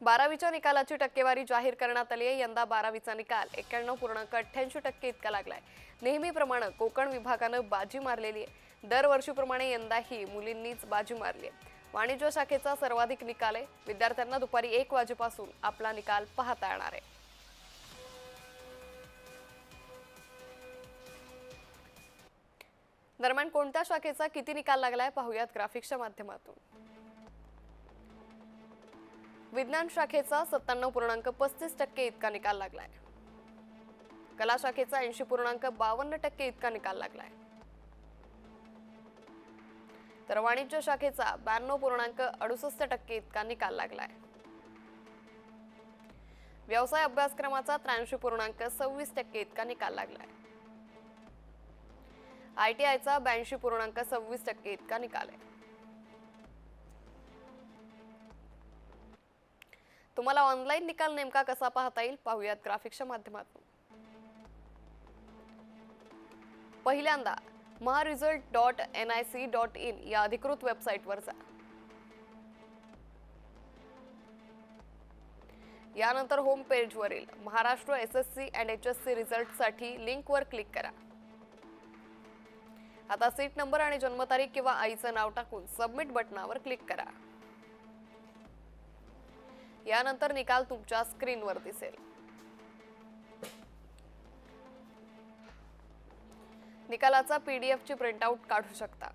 बारावीच्या निकालाची टक्केवारी जाहीर करण्यात आली आहे. यंदा बारावीचा निकाल एक्क्याण्णव पूर्णांक अठ्ठ्याऐंशी टक्के इतका लागलाय. नेहमीप्रमाणे कोकण विभागानं बाजी मारलेली आहे. दरवर्षीप्रमाणे यंदाही मुलींनीच बाजी मारली आहे. वाणिज्य शाखेचा सर्वाधिक निकाल आहे. विद्यार्थ्यांना दुपारी एक वाजेपासून आपला निकाल पाहता येणार आहे. दरम्यान कोणत्या शाखेचा किती निकाल लागलाय पाहूयात ग्राफिक्सच्या माध्यमातून. विज्ञान शाखेचा सत्त्याण्णव पूर्णांक पस्तीस टक्के इतका निकाल लागलाय. कला शाखेचा ऐंशी पूर्णांक बावन्न टक्के इतका निकाल लागलाय. तर वाणिज्य शाखेचा ब्याण्णव पूर्णांक अडुसष्ट टक्के इतका निकाल लागलाय. व्यवसाय अभ्यासक्रमाचा त्र्याऐंशी पूर्णांक सव्वीस टक्के इतका निकाल लागलाय. आयटीआयचा ब्याऐंशी पूर्णांक सव्वीस टक्के इतका निकाल आहे. तुम्हाला ऑनलाईन निकाल नेमका कसा पाहता येईल? पाहूयात ग्राफिक्सच्या माध्यमातून. पहिल्यांदा Maharesult dot N I C dot in या अधिकृत वेबसाईटवर जा. यानंतर home पेजवरील Maharashtra S S C and H S C रिझल्टसाठी लिंकवर क्लिक करा. आता सीट नंबर आणि जन्मतारीख किंवा आईचं नाव टाकून सबमिट बटनावर क्लिक करा. यानंतर निकाल तुमच्या स्क्रीनवर दिसेल. निकालाचा पीडीएफची प्रिंटआउट काढू शकता.